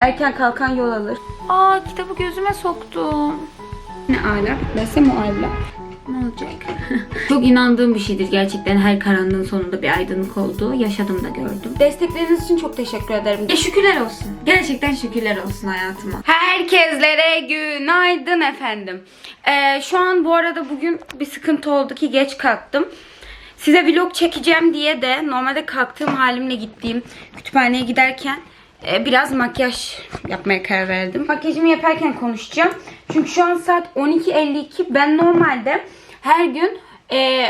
Erken kalkan yol alır. Aa kitabı gözüme soktum. Ne ala? Bitmezse mualla. Ne olacak? Çok inandığım bir şeydir gerçekten her karanlığın sonunda bir aydınlık olduğu. Yaşadım da gördüm. Destekleriniz için çok teşekkür ederim. E, şükürler olsun. Gerçekten şükürler olsun hayatıma. Herkeslere günaydın efendim. Ee, şu an bu arada bugün bir sıkıntı oldu ki geç kalktım. Size vlog çekeceğim diye de normalde kalktığım halimle gittiğim kütüphaneye giderken e, biraz makyaj yapmaya karar verdim. Makyajımı yaparken konuşacağım. Çünkü şu an saat 12.52. Ben normalde her gün e,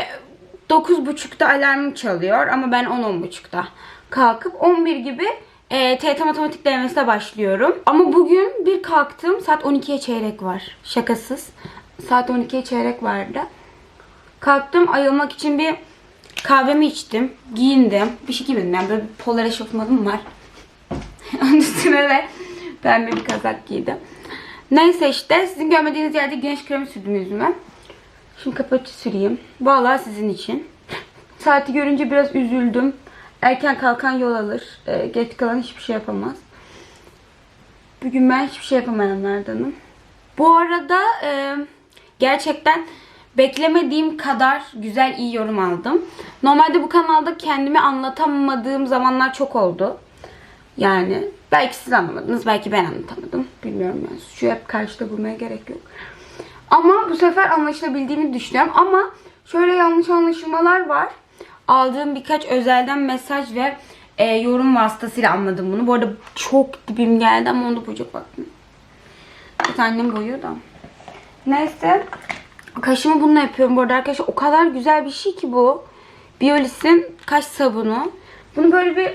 9.30'da alarmım çalıyor ama ben 10-10.30'da kalkıp 11 gibi e, TYT matematik denemesine başlıyorum. Ama bugün bir kalktım saat 12'ye çeyrek var. Şakasız. Saat 12'ye çeyrek vardı. Kalktım ayılmak için bir kahvemi içtim. Giyindim. Bir şey giymedim yani böyle polar eşofmanım var. Onun üstüne de pembe bir kazak giydim. Neyse işte sizin görmediğiniz yerde güneş kremi sürdüm yüzüme. Şimdi kapatı süreyim. Vallahi sizin için. Saati görünce biraz üzüldüm. Erken kalkan yol alır. Ee, geç kalan hiçbir şey yapamaz. Bugün ben hiçbir şey yapamayanlardanım. Bu arada e, gerçekten beklemediğim kadar güzel iyi yorum aldım. Normalde bu kanalda kendimi anlatamadığım zamanlar çok oldu. Yani belki siz anlamadınız, belki ben anlatamadım. Bilmiyorum yani. Şu hep karşıda bulmaya gerek yok. Ama bu sefer anlaşılabildiğimi düşünüyorum. Ama şöyle yanlış anlaşılmalar var. Aldığım birkaç özelden mesaj ve e, yorum vasıtasıyla anladım bunu. Bu arada çok dibim geldi ama onu bucak baktım. Evet annem boyuyor da. Neyse. Kaşımı bununla yapıyorum bu arada arkadaşlar. O kadar güzel bir şey ki bu. Biolis'in kaş sabunu. Bunu böyle bir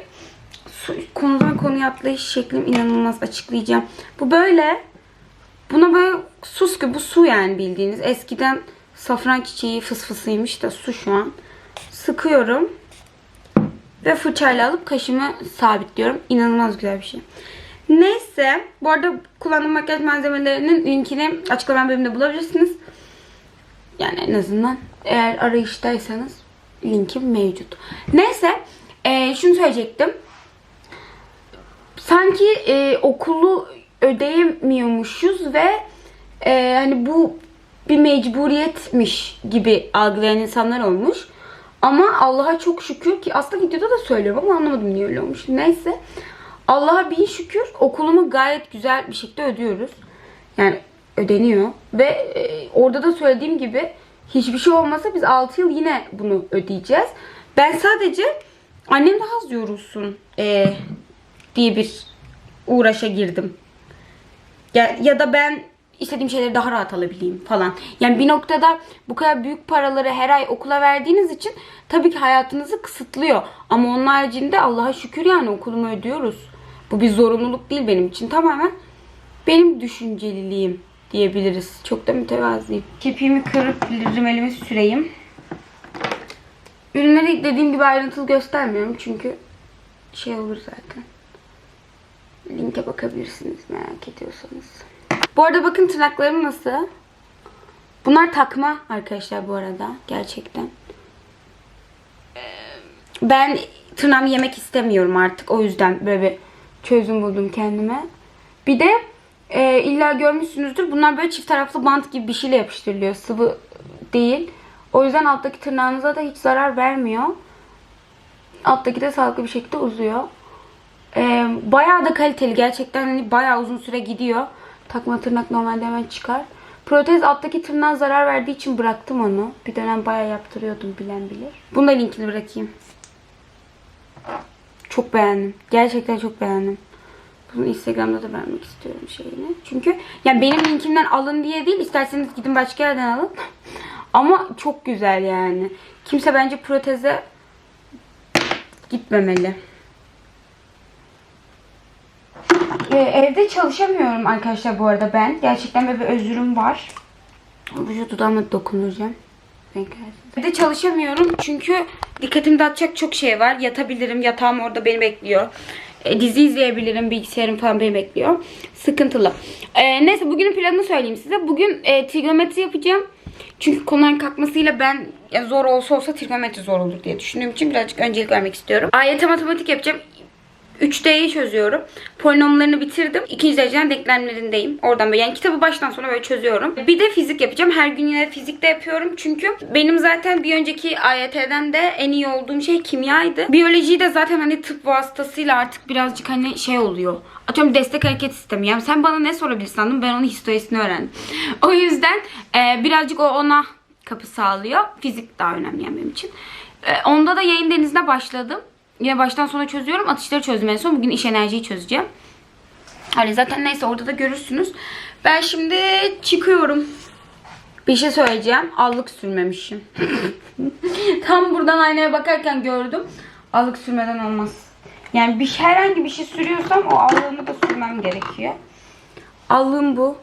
konudan konuya atlayış şeklim inanılmaz açıklayacağım. Bu böyle. Buna böyle sus gibi bu su yani bildiğiniz. Eskiden safran çiçeği fısfısıymış da su şu an. Sıkıyorum. Ve fırçayla alıp kaşımı sabitliyorum. İnanılmaz güzel bir şey. Neyse. Bu arada kullandığım makyaj malzemelerinin linkini açıklama bölümünde bulabilirsiniz. Yani en azından eğer arayıştaysanız linkim mevcut. Neyse. eee, şunu söyleyecektim. Sanki eee, okulu ödeyemiyormuşuz ve eee, hani bu bir mecburiyetmiş gibi algılayan insanlar olmuş. Ama Allah'a çok şükür ki aslında videoda da söylüyorum ama anlamadım niye öyle olmuş. Neyse. Allah'a bin şükür okulumu gayet güzel bir şekilde ödüyoruz. Yani ödeniyor. Ve e, orada da söylediğim gibi hiçbir şey olmasa biz 6 yıl yine bunu ödeyeceğiz. Ben sadece annem daha az yorulsun e, diye bir uğraşa girdim. Ya, ya da ben istediğim şeyleri daha rahat alabileyim falan. Yani bir noktada bu kadar büyük paraları her ay okula verdiğiniz için tabii ki hayatınızı kısıtlıyor. Ama onun haricinde Allah'a şükür yani okulumu ödüyoruz. Bu bir zorunluluk değil benim için. Tamamen benim düşünceliliğim diyebiliriz. Çok da mütevazıyım. Kirpiğimi kırıp rimelimi süreyim. Ürünleri dediğim gibi ayrıntılı göstermiyorum çünkü şey olur zaten. Linke bakabilirsiniz merak ediyorsanız. Bu arada bakın tırnaklarım nasıl. Bunlar takma arkadaşlar bu arada. Gerçekten. Ee, Ben tırnağımı yemek istemiyorum artık. O yüzden böyle bir çözüm buldum kendime. Bir de e, illa görmüşsünüzdür. Bunlar böyle çift taraflı bant gibi bir şeyle yapıştırılıyor. Sıvı değil. O yüzden alttaki tırnağınıza da hiç zarar vermiyor. Alttaki de sağlıklı bir şekilde uzuyor. Ee, bayağı da kaliteli. Gerçekten hani bayağı uzun süre gidiyor. Takma tırnak normalde hemen çıkar. Protez alttaki tırnağa zarar verdiği için bıraktım onu. Bir dönem bayağı yaptırıyordum bilen bilir. Bunu da linkini bırakayım. Çok beğendim. Gerçekten çok beğendim. Bunu Instagram'da da vermek istiyorum şeyini. Çünkü yani benim linkimden alın diye değil. isterseniz gidin başka yerden alın. Ama çok güzel yani. Kimse bence proteze gitmemeli. Ee, evde çalışamıyorum arkadaşlar bu arada ben. Gerçekten böyle bir özürüm var. Ruju dudağıma dokunacağım. Evde çalışamıyorum çünkü dikkatimi dağıtacak çok şey var. Yatabilirim. Yatağım orada beni bekliyor. E, dizi izleyebilirim. Bilgisayarım falan beni bekliyor. Sıkıntılı. E, neyse bugünün planını söyleyeyim size. Bugün e, trigonometri yapacağım. Çünkü konuların kalkmasıyla ben ya zor olsa olsa trigonometri zor olur diye düşündüğüm için birazcık öncelik vermek istiyorum. AYT matematik yapacağım. 3D'yi çözüyorum. Polinomlarını bitirdim. İkinci dereceden denklemlerindeyim. Oradan böyle yani kitabı baştan sona böyle çözüyorum. Bir de fizik yapacağım. Her gün yine fizikte yapıyorum. Çünkü benim zaten bir önceki AYT'den de en iyi olduğum şey kimyaydı. Biyolojiyi de zaten hani tıp vasıtasıyla artık birazcık hani şey oluyor. Atıyorum destek hareket sistemi. Yani sen bana ne sorabilirsin anladın mı? Ben onun historisini öğrendim. O yüzden e, birazcık o ona kapı sağlıyor. Fizik daha önemli yani benim için. E, onda da yayın denizine başladım. Yine baştan sona çözüyorum. Atışları çözdüm en son. Bugün iş enerjiyi çözeceğim. Hani zaten neyse orada da görürsünüz. Ben şimdi çıkıyorum. Bir şey söyleyeceğim. Allık sürmemişim. Tam buradan aynaya bakarken gördüm. Allık sürmeden olmaz. Yani bir şey- herhangi bir şey sürüyorsam o allığımı da sürmem gerekiyor. Allığım bu.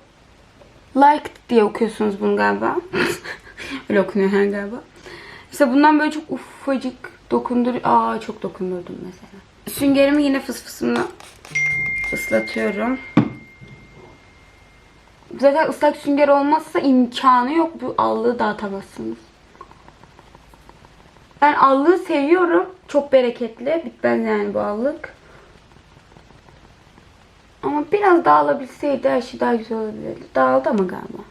Like diye okuyorsunuz bunu galiba. Öyle okunuyor galiba. İşte bundan böyle çok ufacık dokundur. Aa çok dokundurdum mesela. Süngerimi yine fıs fısımla ıslatıyorum. Zaten ıslak sünger olmazsa imkanı yok. Bu allığı dağıtamazsınız. Ben allığı seviyorum. Çok bereketli. Bitmez yani bu allık. Ama biraz dağılabilseydi her şey daha güzel olabilirdi. Dağıldı ama galiba.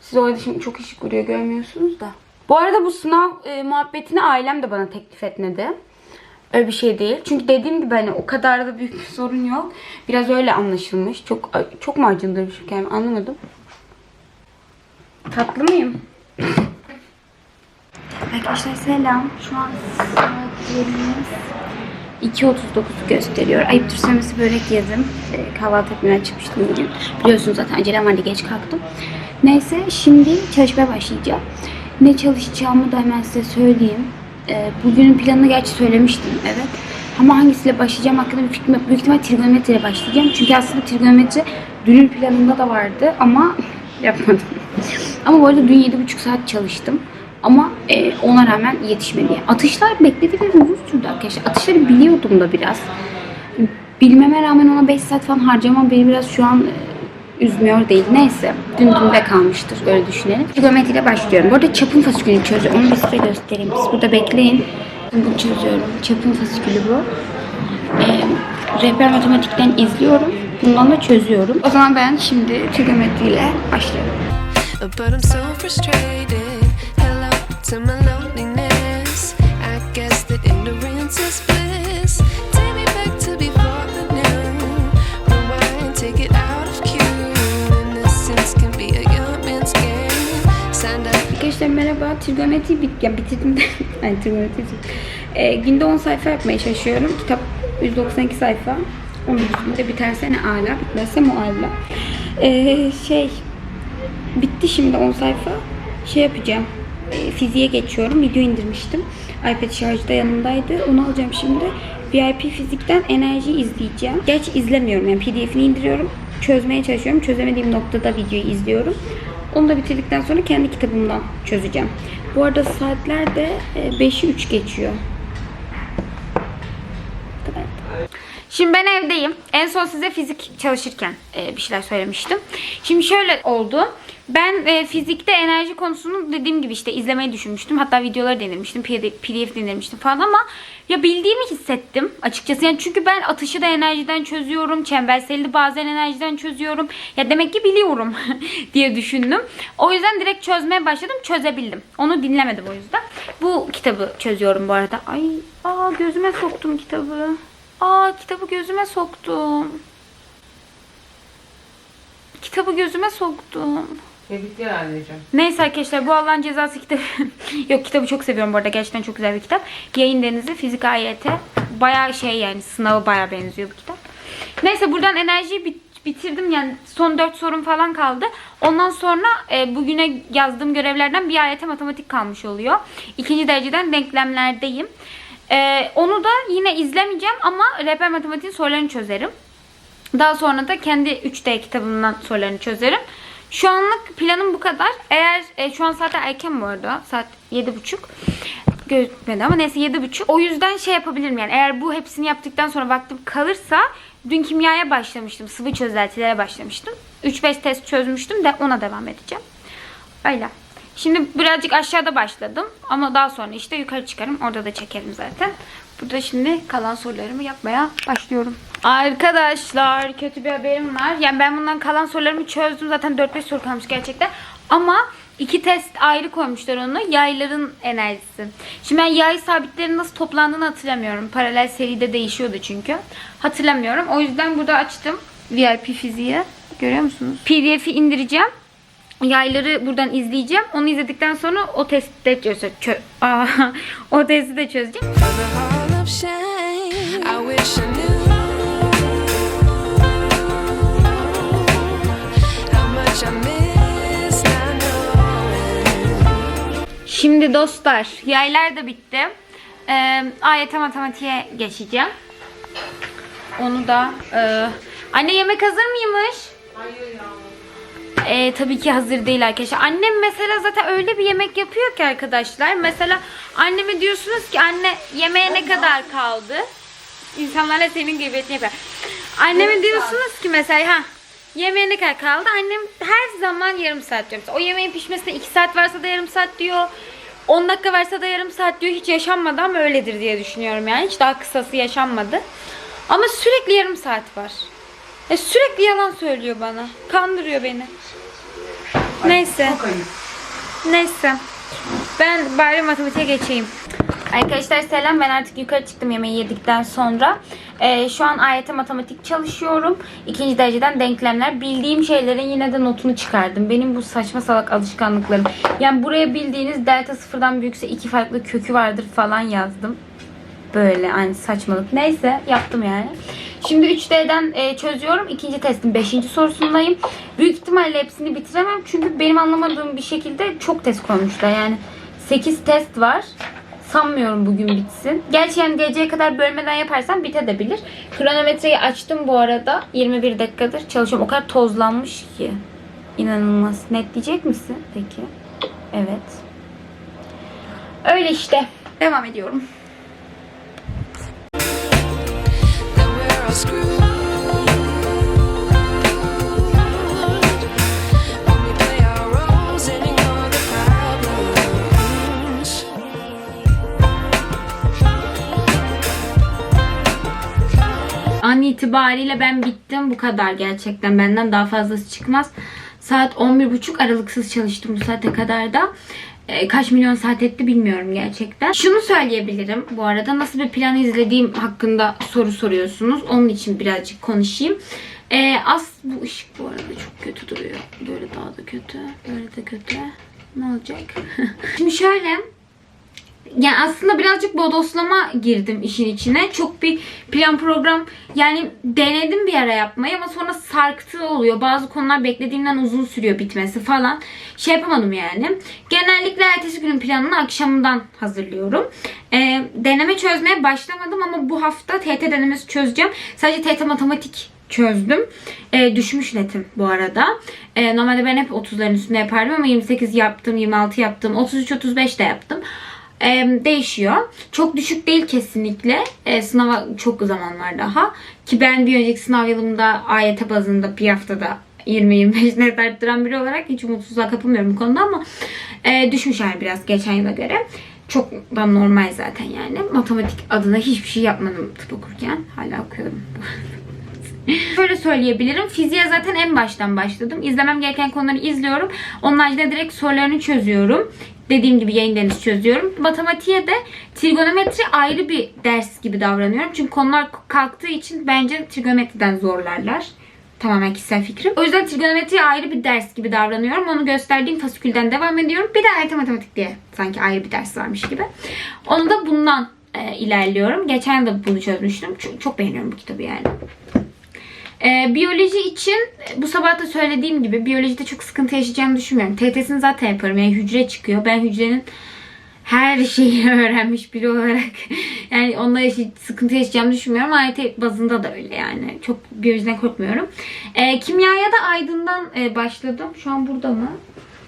Siz orada şimdi çok ışık vuruyor görmüyorsunuz da. Bu arada bu sınav e, muhabbetini ailem de bana teklif etmedi. Öyle bir şey değil. Çünkü dediğim gibi hani o kadar da büyük bir sorun yok. Biraz öyle anlaşılmış. Çok çok mu acındırmış yani anlamadım. Tatlı mıyım? Arkadaşlar selam. Şu an saatlerimiz 2.39 gösteriyor. Ayıptır söylemesi börek yedim. Ee, kahvaltı etmeye çıkmıştım bugün. Biliyorsunuz zaten acelem vardı geç kalktım. Neyse şimdi çalışmaya başlayacağım. Ne çalışacağımı da hemen size söyleyeyim. Ee, bugünün planını gerçi söylemiştim evet. Ama hangisiyle başlayacağım hakkında fikrim yok. Büyük ihtimal trigonometri başlayacağım. Çünkü aslında trigonometri dünün planında da vardı ama yapmadım. Ama bu arada dün 7,5 saat çalıştım. Ama e, ona rağmen yetişmedi. Atışlar beklediğimden uzun sürdü arkadaşlar. Atışları biliyordum da biraz. Bilmeme rağmen ona 5 saat falan harcamam beni biraz şu an e, üzmüyor değil. Neyse. Dün dünde kalmıştır. Öyle düşünelim. Trigonometri ile başlıyorum. Bu arada çapın fasikülünü çözüyorum. Onu bir size göstereyim. Siz burada bekleyin. Bunu çözüyorum. Çapın fasikülü bu. E, rehber matematikten izliyorum. Bundan da çözüyorum. O zaman ben şimdi trigonometri ile başlıyorum. But I'm so frustrated. Hello to my loneliness. I guess that ignorance is merhaba. Trigonometri bit ya bitirdim de. yani trigonometri ee, günde 10 sayfa yapmaya çalışıyorum. Kitap 192 sayfa. 11 günde biterse ne ala, bitmezse mualla. Ee, şey bitti şimdi 10 sayfa. Şey yapacağım. E, fiziğe geçiyorum. Video indirmiştim. iPad şarjda yanımdaydı. Onu alacağım şimdi. VIP fizikten enerji izleyeceğim. Gerçi izlemiyorum yani pdf'ini indiriyorum. Çözmeye çalışıyorum. Çözemediğim noktada videoyu izliyorum. Onu da bitirdikten sonra kendi kitabımdan çözeceğim. Bu arada saatler de e, 5'i 3 geçiyor. Şimdi ben evdeyim. En son size fizik çalışırken e, bir şeyler söylemiştim. Şimdi şöyle oldu. Ben e, fizikte enerji konusunu dediğim gibi işte izlemeyi düşünmüştüm. Hatta videoları denirmiştim. PDF, denirmiştim falan ama ya bildiğimi hissettim açıkçası. Yani çünkü ben atışı da enerjiden çözüyorum. Çemberseli bazen enerjiden çözüyorum. Ya demek ki biliyorum diye düşündüm. O yüzden direkt çözmeye başladım. Çözebildim. Onu dinlemedim o yüzden. Bu kitabı çözüyorum bu arada. Ay, aa gözüme soktum kitabı. Aa kitabı gözüme soktum. Kitabı gözüme soktum. Tebrikler anneciğim. Neyse arkadaşlar bu Allah'ın cezası kitabı. Yok kitabı çok seviyorum bu arada. Gerçekten çok güzel bir kitap. Yayın Denizi Fizik AYT. Bayağı şey yani sınavı bayağı benziyor bu kitap. Neyse buradan enerjiyi bit- bitirdim. Yani son 4 sorum falan kaldı. Ondan sonra e, bugüne yazdığım görevlerden bir AYT matematik kalmış oluyor. İkinci dereceden denklemlerdeyim. E, onu da yine izlemeyeceğim ama rehber matematiğin sorularını çözerim. Daha sonra da kendi 3D kitabımdan sorularını çözerim. Şu anlık planım bu kadar. Eğer e, şu an zaten erken bu arada. Saat 7.30. Gözükmedi ama neyse 7.30. O yüzden şey yapabilirim yani. Eğer bu hepsini yaptıktan sonra vaktim kalırsa dün kimyaya başlamıştım. Sıvı çözeltilere başlamıştım. 3-5 test çözmüştüm de ona devam edeceğim. Öyle. Şimdi birazcık aşağıda başladım. Ama daha sonra işte yukarı çıkarım. Orada da çekerim zaten. Burada şimdi kalan sorularımı yapmaya başlıyorum. Arkadaşlar kötü bir haberim var. Yani ben bundan kalan sorularımı çözdüm. Zaten 4-5 soru kalmış gerçekten. Ama iki test ayrı koymuşlar onu. Yayların enerjisi. Şimdi ben yay sabitlerin nasıl toplandığını hatırlamıyorum. Paralel seride değişiyordu çünkü. Hatırlamıyorum. O yüzden burada açtım. VIP fiziği. Görüyor musunuz? PDF'i indireceğim. Yayları buradan izleyeceğim. Onu izledikten sonra o testi de çözeceğim. Çö- Aa, o testi de çözeceğim. Şimdi dostlar yaylar da bitti. Ee, AYT matematiğe geçeceğim. Onu da e, anne yemek hazır mıymış? Ee, tabii ki hazır değil arkadaşlar. Annem mesela zaten öyle bir yemek yapıyor ki arkadaşlar. Mesela anneme diyorsunuz ki anne yemeğe ne kadar kaldı? İnsanlarla senin gıybetini yapar. Anneme diyorsunuz ki mesela ha yemeğe ne kadar kaldı? Annem her zaman yarım saat diyor. Mesela o yemeğin pişmesine 2 saat varsa da yarım saat diyor. 10 dakika varsa da yarım saat diyor. Hiç yaşanmadı ama öyledir diye düşünüyorum yani. Hiç daha kısası yaşanmadı. Ama sürekli yarım saat var. E sürekli yalan söylüyor bana. Kandırıyor beni. Neyse. Neyse. Ben bari matematiğe geçeyim. Arkadaşlar selam. Ben artık yukarı çıktım yemeği yedikten sonra. Ee, şu an AYT matematik çalışıyorum. İkinci dereceden denklemler. Bildiğim şeylerin yine de notunu çıkardım. Benim bu saçma salak alışkanlıklarım. Yani buraya bildiğiniz delta sıfırdan büyükse iki farklı kökü vardır falan yazdım. Böyle aynı saçmalık. Neyse yaptım yani. Şimdi 3D'den e, çözüyorum. İkinci testin 5. sorusundayım. Büyük ihtimalle hepsini bitiremem. Çünkü benim anlamadığım bir şekilde çok test koymuşlar. Yani 8 test var. Sanmıyorum bugün bitsin. Gerçi yani geceye kadar bölmeden yaparsam bitebilir. Kronometreyi açtım bu arada. 21 dakikadır çalışıyorum. O kadar tozlanmış ki. İnanılmaz. Netleyecek misin peki? Evet. Öyle işte. Devam ediyorum. An itibariyle ben bittim. Bu kadar gerçekten. Benden daha fazlası çıkmaz. Saat 11.30 aralıksız çalıştım bu saate kadar da. Ee, kaç milyon saat etti bilmiyorum gerçekten. Şunu söyleyebilirim bu arada. Nasıl bir plan izlediğim hakkında soru soruyorsunuz. Onun için birazcık konuşayım. Ee, as bu ışık bu arada çok kötü duruyor. Böyle daha da kötü. Böyle de kötü. Ne olacak? Şimdi şöyle yani aslında birazcık bodoslama girdim işin içine. Çok bir plan program yani denedim bir ara yapmayı ama sonra sarktığı oluyor. Bazı konular beklediğimden uzun sürüyor bitmesi falan. Şey yapamadım yani. Genellikle ertesi günün planını akşamından hazırlıyorum. Ee, deneme çözmeye başlamadım ama bu hafta TT denemesi çözeceğim. Sadece TT matematik çözdüm. Ee, düşmüş netim bu arada. Ee, normalde ben hep 30'ların üstünde yapardım ama 28 yaptım, 26 yaptım, 33-35 de yaptım. Ee, değişiyor. Çok düşük değil kesinlikle. Ee, sınava çok zaman var daha. Ki ben bir önceki sınav yılımda AYT bazında bir haftada 20-25 net arttıran biri olarak hiç umutsuzluğa kapılmıyorum bu konuda ama e, düşmüş yani biraz geçen yıla göre. Çok da normal zaten yani. Matematik adına hiçbir şey yapmadım tıp okurken. Hala okuyorum. Şöyle söyleyebilirim. Fiziğe zaten en baştan başladım. İzlemem gereken konuları izliyorum. Onun haricinde direkt sorularını çözüyorum. Dediğim gibi yayın deniz çözüyorum. Matematiğe de trigonometri ayrı bir ders gibi davranıyorum. Çünkü konular kalktığı için bence trigonometriden zorlarlar. Tamamen kişisel fikrim. O yüzden trigonometriye ayrı bir ders gibi davranıyorum. Onu gösterdiğim fasikülden devam ediyorum. Bir de AYT matematik diye sanki ayrı bir ders varmış gibi. Onu da bundan e, ilerliyorum. Geçen da bunu çözmüştüm. Çok, çok beğeniyorum bu kitabı yani. Ee, biyoloji için bu sabah da söylediğim gibi biyolojide çok sıkıntı yaşayacağımı düşünmüyorum. TTS'ini zaten yaparım. Yani hücre çıkıyor. Ben hücrenin her şeyi öğrenmiş biri olarak yani onunla yaşay- sıkıntı yaşayacağımı düşünmüyorum. AYT bazında da öyle yani. Çok biyolojiden korkmuyorum. Ee, kimyaya da Aydın'dan e, başladım. Şu an burada mı?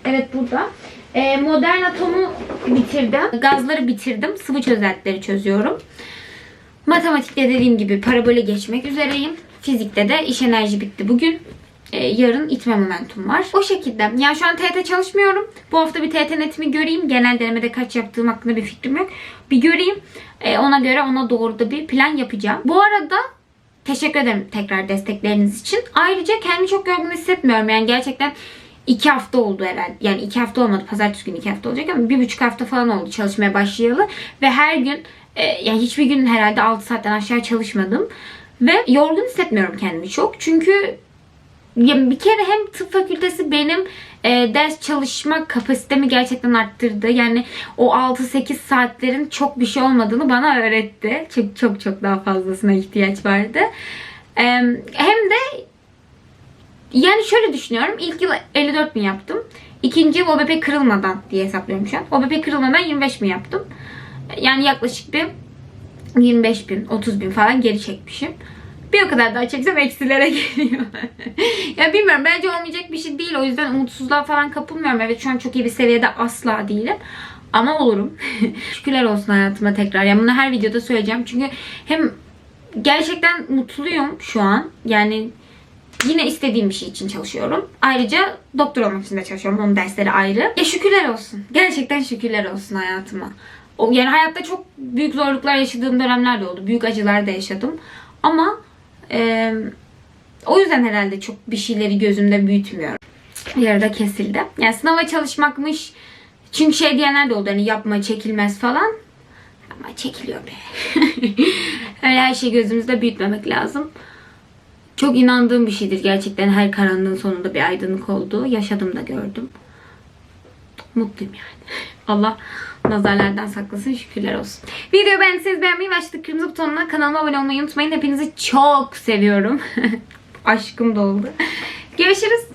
Evet burada. Ee, modern atomu bitirdim. Gazları bitirdim. Sıvı çözeltileri çözüyorum. Matematikte dediğim gibi parabole geçmek üzereyim. Fizikte de iş enerji bitti bugün. e, yarın itme momentum var. O şekilde. Yani şu an TET çalışmıyorum. Bu hafta bir TET netimi göreyim. Genel denemede kaç yaptığım hakkında bir fikrim yok. Bir göreyim. E, ona göre ona doğru da bir plan yapacağım. Bu arada teşekkür ederim tekrar destekleriniz için. Ayrıca kendimi çok yorgun hissetmiyorum. Yani gerçekten iki hafta oldu herhalde. Yani iki hafta olmadı. Pazartesi günü iki hafta olacak ama bir buçuk hafta falan oldu çalışmaya başlayalı. Ve her gün e, yani hiçbir gün herhalde 6 saatten aşağı çalışmadım. Ve yorgun hissetmiyorum kendimi çok. Çünkü bir kere hem tıp fakültesi benim e, ders çalışma kapasitemi gerçekten arttırdı. Yani o 6-8 saatlerin çok bir şey olmadığını bana öğretti. Çok çok çok daha fazlasına ihtiyaç vardı. E, hem de yani şöyle düşünüyorum. İlk yıl 54 bin yaptım. İkinci yıl OBP kırılmadan diye hesaplıyorum şu an. OBP kırılmadan 25 bin yaptım. Yani yaklaşık bir 25 bin, 30 bin falan geri çekmişim. Bir o kadar daha çeksem eksilere geliyor. ya bilmiyorum bence olmayacak bir şey değil. O yüzden umutsuzluğa falan kapılmıyorum. Evet şu an çok iyi bir seviyede asla değilim. Ama olurum. Şükürler olsun hayatıma tekrar. Yani bunu her videoda söyleyeceğim. Çünkü hem gerçekten mutluyum şu an. Yani yine istediğim bir şey için çalışıyorum. Ayrıca doktor olmak için de çalışıyorum. Onun dersleri ayrı. Ya şükürler olsun. Gerçekten şükürler olsun hayatıma. Yani hayatta çok büyük zorluklar yaşadığım dönemler de oldu. Büyük acılar da yaşadım. Ama e, o yüzden herhalde çok bir şeyleri gözümde büyütmüyorum. Yarıda kesildi. Yani sınava çalışmakmış. Çünkü şey diyenler de oldu hani yapma çekilmez falan. Ama çekiliyor be. Öyle her şeyi gözümüzde büyütmemek lazım. Çok inandığım bir şeydir gerçekten her karanlığın sonunda bir aydınlık oldu. Yaşadım da gördüm. Mutluyum yani. Allah nazarlardan saklasın şükürler olsun. Videoyu beğendiyseniz beğenmeyi ve açtık kırmızı butonuna kanalıma abone olmayı unutmayın. Hepinizi çok seviyorum. Aşkım doldu. Görüşürüz.